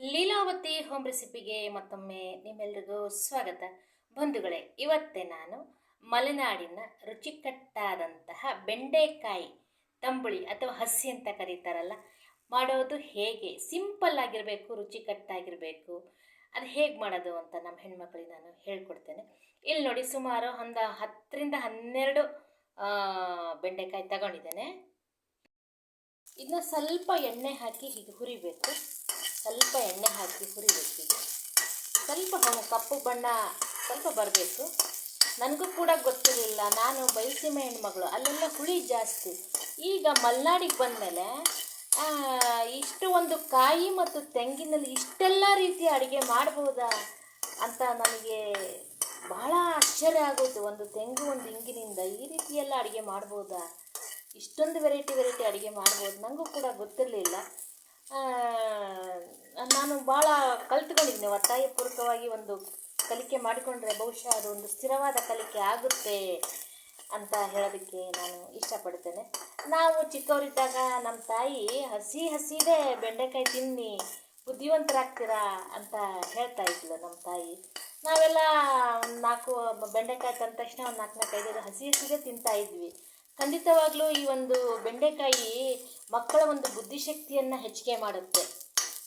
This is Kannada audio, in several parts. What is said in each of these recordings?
ಲೀಲಾವತಿ ಹೋಮ್ ರೆಸಿಪಿಗೆ ಮತ್ತೊಮ್ಮೆ ನಿಮ್ಮೆಲ್ರಿಗೂ ಸ್ವಾಗತ. ಬಂಧುಗಳೇ, ಇವತ್ತೇ ನಾನು ಮಲೆನಾಡಿನ ರುಚಿಕಟ್ಟಾದಂತಹ ಬೆಂಡೆಕಾಯಿ ತಂಬುಳಿ ಅಥವಾ ಹಸಿ ಅಂತ ಕರೀತಾರಲ್ಲ, ಮಾಡೋದು ಹೇಗೆ? ಸಿಂಪಲ್ ಆಗಿರಬೇಕು, ರುಚಿಕಟ್ಟಾಗಿರಬೇಕು. ಅದು ಹೇಗೆ ಮಾಡೋದು ಅಂತ ನಮ್ಮ ಹೆಣ್ಮಕ್ಳಿಗೆ ನಾನು ಹೇಳ್ಕೊಡ್ತೇನೆ. ಇಲ್ಲಿ ನೋಡಿ, ಸುಮಾರು ಒಂದು ಹತ್ತರಿಂದ ಹನ್ನೆರಡು ಬೆಂಡೆಕಾಯಿ ತಗೊಂಡಿದ್ದೇನೆ. ಇದನ್ನ ಸ್ವಲ್ಪ ಎಣ್ಣೆ ಹಾಕಿ ಹೀಗೆ ಹುರಿಬೇಕು. ಸ್ವಲ್ಪ ಎಣ್ಣೆ ಹಾಕಿ ಹುರಿಬೇಕು ಸ್ವಲ್ಪ ಹಣ ಕಪ್ಪು ಬಣ್ಣ ಸ್ವಲ್ಪ ಬರಬೇಕು. ನನಗೂ ಕೂಡ ಗೊತ್ತಿರಲಿಲ್ಲ. ನಾನು ಬಯಸಿಮೆ ಹೆಣ್ಮಗಳು, ಅಲ್ಲೆಲ್ಲ ಹುಳಿ ಜಾಸ್ತಿ. ಈಗ ಮಲೆನಾಡಿಗೆ ಬಂದಮೇಲೆ ಇಷ್ಟು ಒಂದು ಕಾಯಿ ಮತ್ತು ತೆಂಗಿನಲ್ಲಿ ಇಷ್ಟೆಲ್ಲ ರೀತಿಯ ಅಡುಗೆ ಮಾಡ್ಬೋದಾ ಅಂತ ನನಗೆ ಬಹಳ ಆಶ್ಚರ್ಯ ಆಗೋಯ್ತು. ಒಂದು ತೆಂಗು ಒಂದು ಇಂಗಿನಿಂದ ಈ ರೀತಿಯೆಲ್ಲ ಅಡುಗೆ ಮಾಡ್ಬೋದಾ? ಇಷ್ಟೊಂದು ವೆರೈಟಿ ವೆರೈಟಿ ಅಡುಗೆ ಮಾಡ್ಬೋದು. ನನಗೂ ಕೂಡ ಗೊತ್ತಿರಲಿಲ್ಲ. ನಾನು ಭಾಳ ಕಲ್ತ್ಕೊಂಡಿದ್ದೀನಿ. ಒತ್ತಾಯಪೂರ್ವಕವಾಗಿ ಒಂದು ಕಲಿಕೆ ಮಾಡಿಕೊಂಡ್ರೆ ಬಹುಶಃ ಅದು ಒಂದು ಸ್ಥಿರವಾದ ಕಲಿಕೆ ಆಗುತ್ತೆ ಅಂತ ಹೇಳೋದಕ್ಕೆ ನಾನು ಇಷ್ಟಪಡ್ತೇನೆ. ನಾವು ಚಿಕ್ಕವರಿದ್ದಾಗ ನಮ್ಮ ತಾಯಿ, ಹಸಿ ಹಸಿದೇ ಬೆಂಡೆಕಾಯಿ ತಿನ್ನಿ, ಬುದ್ಧಿವಂತರಾಗ್ತೀರಾ ಅಂತ ಹೇಳ್ತಾ ಇದ್ಲು ನಮ್ಮ ತಾಯಿ. ನಾವೆಲ್ಲ ಒಂದು ನಾಲ್ಕು ಬೆಂಡೆಕಾಯಿ ತಂದ ತಕ್ಷಣ ಒಂದು ನಾಲ್ಕು ನಾಲ್ಕು ಐದು ಹಸಿ ಹಸಿದೇ ತಿಂತಾ ಇದ್ವಿ. ಖಂಡಿತವಾಗ್ಲೂ ಈ ಒಂದು ಬೆಂಡೆಕಾಯಿ ಮಕ್ಕಳ ಒಂದು ಬುದ್ಧಿಶಕ್ತಿಯನ್ನು ಹೆಚ್ಚಿಗೆ ಮಾಡುತ್ತೆ.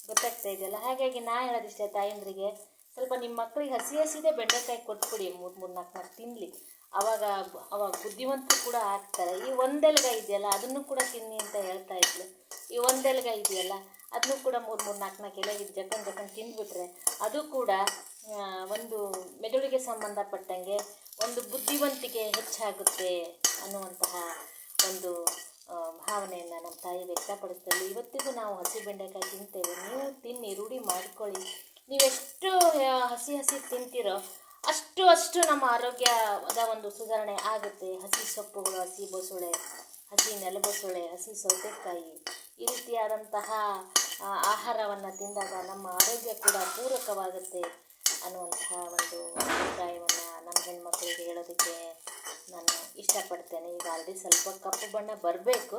ಗೊತ್ತಾಗ್ತಾ ಇದೆಯಲ್ಲ? ಹಾಗಾಗಿ ನಾ ಹೇಳೋದಿಷ್ಟೇ ತಾಯಂದ್ರಿಗೆ, ಸ್ವಲ್ಪ ನಿಮ್ಮ ಮಕ್ಕಳಿಗೆ ಹಸಿ ಹಸಿದೆ ಬೆಂಡೆಕಾಯಿ ಕೊಟ್ಬಿಡಿ ಮೂರು ಮೂರು, ನಾಲ್ಕು ನಾಲ್ಕು ತಿನ್ನಲಿ ಅವಾಗ ಅವಾಗ ಬುದ್ಧಿವಂತರು ಕೂಡ ಆಗ್ತಾರೆ. ಈ ಒಂದೆಲ್ಗ ಇದೆಯಲ್ಲ, ಅದನ್ನು ಕೂಡ ತಿನ್ನಿ ಅಂತ ಹೇಳ್ತಾ ಇದ್ಲು ಈ ಒಂದೆಲ್ಗ ಇದೆಯಲ್ಲ, ಅದನ್ನು ಕೂಡ ಮೂರು ಮೂರು, ನಾಲ್ಕು ನಾಲ್ಕು ಎಲೆ ಇದು ಜಕನ್ ಜಕನ್ ತಿಂದ್ಬಿಟ್ರೆ ಅದು ಕೂಡ ಒಂದು ಮೆದುಳಿಗೆ ಸಂಬಂಧಪಟ್ಟಂಗೆ ಒಂದು ಬುದ್ಧಿವಂತಿಕೆ ಹೆಚ್ಚಾಗುತ್ತೆ ಅನ್ನುವಂತಹ ಒಂದು ಭಾವನೆಯನ್ನು ನಮ್ಮ ತಾಯಿ ವ್ಯಕ್ತಪಡಿಸ್ತಾರೆ ಇವತ್ತಿಗೂ ನಾವು ಹಸಿ ಬೆಂಡೆಕಾಯಿ ತಿಂತೇವೆ. ನೀವು ತಿನ್ನಿ, ರೂಢಿ ಮಾಡ್ಕೊಳ್ಳಿ. ನೀವೆಷ್ಟು ಹಸಿ ಹಸಿ ತಿಂತೀರೋ, ಅಷ್ಟು ಅಷ್ಟು ನಮ್ಮ ಆರೋಗ್ಯದ ಒಂದು ಸುಧಾರಣೆ ಆಗುತ್ತೆ. ಹಸಿ ಸೊಪ್ಪುಗಳು, ಹಸಿ ಬಸಳೆ, ಹಸಿ ನೆಲಬಸಳೆ, ಹಸಿ ಸೌತೆಕಾಯಿ, ಈ ರೀತಿಯಾದಂತಹ ಆಹಾರವನ್ನು ತಿಂದಾಗ ನಮ್ಮ ಆರೋಗ್ಯ ಕೂಡ ಪೂರಕವಾಗುತ್ತೆ ಅನ್ನುವಂತಹ ಒಂದು ಅಭಿಪ್ರಾಯವನ್ನು ನಮ್ಮ ಹೆಣ್ಮಕ್ಳಿಗೆ ಹೇಳೋದಕ್ಕೆ ನಾನು ಇಷ್ಟಪಡ್ತೇನೆ. ಈಗ ಆಲ್ರೆಡಿ ಸ್ವಲ್ಪ ಕಪ್ಪು ಬಣ್ಣ ಬರಬೇಕು.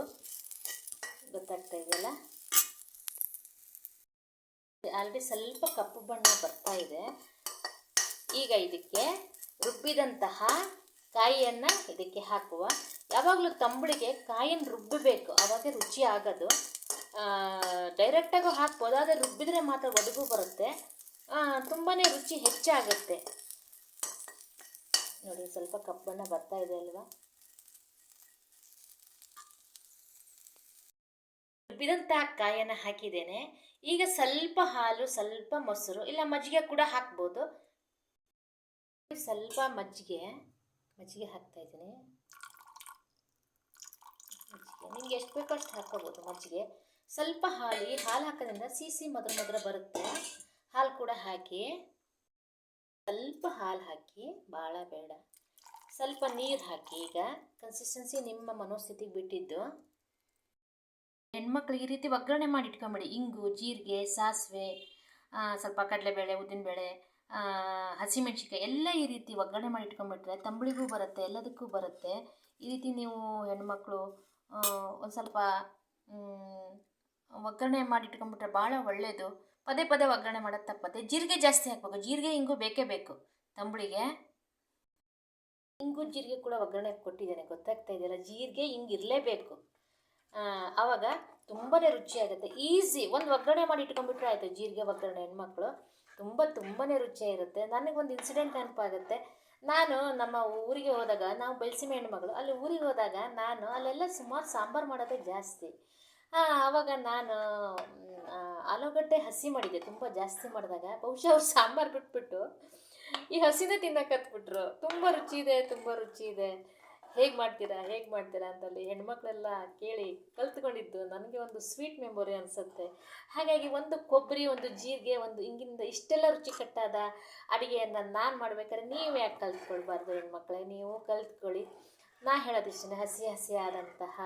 ಗೊತ್ತಾಗ್ತಾ ಇದೆಯಲ್ಲ? ಆಲ್ರೆಡಿ ಸ್ವಲ್ಪ ಕಪ್ಪು ಬಣ್ಣ ಬರ್ತಾ ಇದೆ. ಈಗ ಇದಕ್ಕೆ ರುಬ್ಬಿದಂತಹ ಕಾಯಿಯನ್ನು ಇದಕ್ಕೆ ಹಾಕುವ. ಯಾವಾಗಲೂ ತಂಬಳಿಗೆ ಕಾಯಿನ ರುಬ್ಬಬೇಕು ಆವಾಗ ರುಚಿ ಆಗೋದು. ಡೈರೆಕ್ಟಾಗೂ ಹಾಕ್ಬೋದು. ಆದರೆ ರುಬ್ಬಿದ್ರೆ ಮಾತ್ರ ಒದಗು ಬರುತ್ತೆ. ತುಂಬಾ ರುಚಿ ಹೆಚ್ಚಾಗುತ್ತೆ. ನೋಡಿ, ಸ್ವಲ್ಪ ಕಪ್ಪಣ್ಣ ಬರ್ತಾ ಇದೆ ಅಲ್ವಾ? ರುಬ್ಬಿದಂತಹ ಕಾಯನ್ನು ಹಾಕಿದ್ದೇನೆ. ಈಗ ಸ್ವಲ್ಪ ಹಾಲು, ಸ್ವಲ್ಪ ಮೊಸರು, ಇಲ್ಲ ಮಜ್ಜಿಗೆ ಕೂಡ ಹಾಕ್ಬೋದು. ಸ್ವಲ್ಪ ಮಜ್ಜಿಗೆ ಮಜ್ಜಿಗೆ ಹಾಕ್ತಾ ಇದ್ದೀನಿ. ಮಜ್ಜಿಗೆ, ನಿಮ್ಗೆ ಎಷ್ಟು ಬೇಕೋ ಅಷ್ಟು ಹಾಕೋಬೋದು ಮಜ್ಜಿಗೆ. ಸ್ವಲ್ಪ ಹಾಲು ಹಾಲು ಹಾಕೋದ್ರಿಂದ ಸಿಸಿ ಮದ್ರ ಮದ್ರ ಬರುತ್ತೆ. ಹಾಲು ಕೂಡ ಹಾಕಿ. ಸ್ವಲ್ಪ ಹಾಲು ಹಾಕಿ ಭಾಳ ಬೇಡ. ಸ್ವಲ್ಪ ನೀರು ಹಾಕಿ ಈಗ ಕನ್ಸಿಸ್ಟೆನ್ಸಿ ನಿಮ್ಮ ಮನೋಸ್ಥಿತಿಗೆ ಬಿಟ್ಟಿದ್ದು. ಹೆಣ್ಮಕ್ಳಿಗೆ ಈ ರೀತಿ ಒಗ್ಗರಣೆ ಮಾಡಿ ಇಟ್ಕೊಂಬಿಡಿ. ಇಂಗು, ಜೀರಿಗೆ, ಸಾಸಿವೆ ಸ್ವಲ್ಪ ಕಡಲೆಬೇಳೆ, ಉದ್ದಿನಬೇಳೆ ಹಸಿಮೆಣ್ಸಿಕಾಯಿ ಎಲ್ಲ ಈ ರೀತಿ ಒಗ್ಗರಣೆ ಮಾಡಿ ಇಟ್ಕೊಂಬಿಟ್ರೆ ತಂಬಳಿಗೂ ಬರುತ್ತೆ, ಎಲ್ಲದಕ್ಕೂ ಬರುತ್ತೆ. ಈ ರೀತಿ ನೀವು ಹೆಣ್ಮಕ್ಳು ಒಂದು ಸ್ವಲ್ಪ ಒಗ್ಗರಣೆ ಮಾಡಿ ಇಟ್ಕೊಂಡ್ಬಿಟ್ರೆ ಭಾಳ ಒಳ್ಳೆಯದು ಪದೇ ಪದೇ ಒಗ್ಗರಣೆ ಮಾಡೋದು ತಪ್ಪತ್ತೆ. ಜೀರಿಗೆ ಜಾಸ್ತಿ ಹಾಕ್ಬೇಕು. ಜೀರಿಗೆ ಹಿಂಗು ಬೇಕೇ ಬೇಕು. ತಂಬುಳಿಗೆ. ಇಂಗು, ಜೀರಿಗೆ ಕೂಡ ಒಗ್ಗರಣೆ ಕೊಟ್ಟಿದ್ದೇನೆ. ಗೊತ್ತಾಗ್ತಾ ಇದೆಯಲ್ಲ? ಜೀರಿಗೆ ಹಿಂಗೆ ಇರಲೇಬೇಕು. ಆವಾಗ ತುಂಬಾ ರುಚಿಯಾಗುತ್ತೆ ಈಸಿ. ಒಂದು ಒಗ್ಗರಣೆ ಮಾಡಿ ಇಟ್ಕೊಂಡ್ಬಿಟ್ರೆ ಆಯಿತು. ಜೀರಿಗೆ, ಒಗ್ಗರಣೆ, ಹೆಣ್ಮಕ್ಳು. ತುಂಬ ತುಂಬಾ ರುಚಿಯಾಗಿರುತ್ತೆ ನನಗೊಂದು ಇನ್ಸಿಡೆಂಟ್ ನೆನಪಾಗುತ್ತೆ. ನಾನು ನಮ್ಮ ಊರಿಗೆ ಹೋದಾಗ, ನಾವು ಬೆಳೆಸಿಮೆ ಹೆಣ್ಮಗಳು. ಅಲ್ಲಿ ಊರಿಗೆ ಹೋದಾಗ ನಾನು ಅಲ್ಲೆಲ್ಲ ಸುಮಾರು ಸಾಂಬಾರು ಮಾಡೋದೇ ಜಾಸ್ತಿ. ಆವಾಗ ನಾನು ಆಲೂಗಡ್ಡೆ ಹಸಿ ಮಾಡಿದ್ದೆ, ತುಂಬ ಜಾಸ್ತಿ ಮಾಡಿದಾಗ. ಬಹುಶಃ ಅವ್ರು ಸಾಂಬಾರು ಬಿಟ್ಬಿಟ್ಟು ಈ ಹಸಿನೇ ತಿನ್ನಕತ್ಬಿಟ್ರು ತುಂಬ ರುಚಿ ಇದೆ, ತುಂಬ ರುಚಿ ಇದೆ. ಹೇಗೆ ಮಾಡ್ತೀರಾ ಹೇಗೆ ಮಾಡ್ತೀರಾ ಅಂತಲ್ಲಿ ಹೆಣ್ಮಕ್ಳೆಲ್ಲ ಕೇಳಿ ಕಲ್ತ್ಕೊಂಡಿದ್ದು. ನನಗೆ ಒಂದು ಸ್ವೀಟ್ ಮೆಮೊರಿ ಅನಿಸುತ್ತೆ. ಹಾಗಾಗಿ ಒಂದು ಕೊಬ್ಬರಿ, ಒಂದು ಜೀರಿಗೆ, ಒಂದು ಹಿಂಗಿಂದ ಇಷ್ಟೆಲ್ಲ ರುಚಿಕಟ್ಟಾದ ಅಡುಗೆಯನ್ನು ನಾನು ಮಾಡ್ಬೇಕಾದ್ರೆ ನೀವು ಯಾಕೆ ಕಲ್ತ್ಕೊಳ್ಬಾರ್ದು ಹೆಣ್ಮಕ್ಳೇ? ನೀವು ಕಲ್ತ್ಕೊಳ್ಳಿ. ನಾ ಹೇಳೋದಿಷ್ಟೇ ಹಸಿ, ಹಸಿಯಾದಂತಹ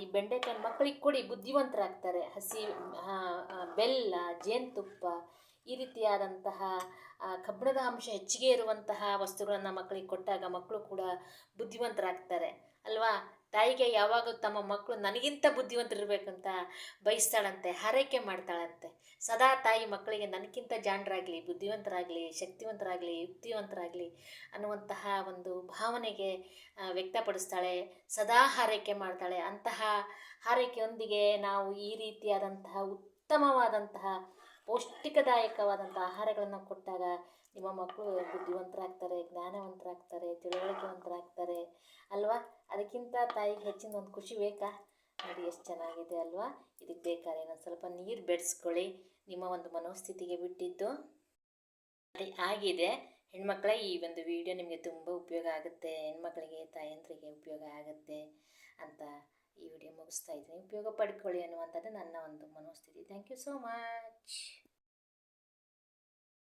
ಈ ಬೆಂಡೆಕಾಯಿ ಮಕ್ಕಳಿಗೆ ಕೊಡಿ, ಬುದ್ಧಿವಂತರಾಗ್ತಾರೆ. ಹಸಿ ಬೆಲ್ಲ, ಜೇನುತುಪ್ಪ, ಈ ರೀತಿಯಾದಂತಹ ಕಬ್ಬಿಣದ ಅಂಶ ಹೆಚ್ಚಿಗೆ ಇರುವಂತಹ ವಸ್ತುಗಳನ್ನು ಮಕ್ಕಳಿಗೆ ಕೊಟ್ಟಾಗ ಮಕ್ಕಳು ಕೂಡ ಬುದ್ಧಿವಂತರಾಗ್ತಾರೆ. ಅಲ್ವಾ? ತಾಯಿಗೆ ಯಾವಾಗ ತಮ್ಮ ಮಕ್ಕಳು ನನಗಿಂತ ಬುದ್ಧಿವಂತರಿರ್ಬೇಕಂತ ಬಯಸ್ತಾಳಂತೆ, ಹಾರೈಕೆ ಮಾಡ್ತಾಳಂತೆ. ಸದಾ ತಾಯಿ ಮಕ್ಕಳಿಗೆ ನನಗಿಂತ ಜಾಣರಾಗಲಿ, ಬುದ್ಧಿವಂತರಾಗಲಿ, ಶಕ್ತಿವಂತರಾಗಲಿ, ಯುಕ್ತಿವಂತರಾಗಲಿ ಅನ್ನುವಂತಹ ಒಂದು ಭಾವನೆಗೆ ವ್ಯಕ್ತಪಡಿಸ್ತಾಳೆ, ಸದಾ ಹಾರೈಕೆ ಮಾಡ್ತಾಳೆ. ಅಂತಹ ಹಾರೈಕೆಯೊಂದಿಗೆ ನಾವು ಈ ರೀತಿಯಾದಂತಹ ಉತ್ತಮವಾದಂತಹ ಪೌಷ್ಟಿಕದಾಯಕವಾದಂತಹ ಆಹಾರಗಳನ್ನು ಕೊಟ್ಟಾಗ ನಿಮ್ಮ ಮಕ್ಕಳು ಬುದ್ಧಿವಂತರಾಗ್ತಾರೆ, ಜ್ಞಾನವಂತರಾಗ್ತಾರೆ, ತಿಳುವಳಿಕೆವಂತರಾಗ್ತಾರೆ ಅಲ್ವಾ? ಅದಕ್ಕಿಂತ ತಾಯಿಗೆ ಹೆಚ್ಚಿನ ಒಂದು ಖುಷಿ ಬೇಕಾ? ನೋಡಿ ಎಷ್ಟು ಚೆನ್ನಾಗಿದೆ ಅಲ್ವಾ? ಇದಕ್ಕೆ ಬೇಕಾದ್ರೆ ಇನ್ನೊಂದು ಸ್ವಲ್ಪ ನೀರು ಬೆಳೆಸ್ಕೊಳ್ಳಿ ನಿಮ್ಮ ಒಂದು ಮನೋಸ್ಥಿತಿಗೆ ಬಿಟ್ಟಿದ್ದು ಅದೇ ಆಗಿದೆ. ಹೆಣ್ಮಕ್ಳ, ಈ ಒಂದು ವಿಡಿಯೋ ನಿಮಗೆ ತುಂಬ ಉಪಯೋಗ ಆಗುತ್ತೆ. ಹೆಣ್ಮಕ್ಳಿಗೆ, ತಾಯಂದ್ರಿಗೆ ಉಪಯೋಗ ಆಗುತ್ತೆ ಅಂತ ಈ ವಿಡಿಯೋ ಮುಗಿಸ್ತಾ ಇದ್ದೀನಿ. ಉಪಯೋಗ ಪಡ್ಕೊಳ್ಳಿ ಅನ್ನುವಂಥದ್ದು ನನ್ನ ಒಂದು ಮನೋಸ್ಥಿತಿ. Thank you so much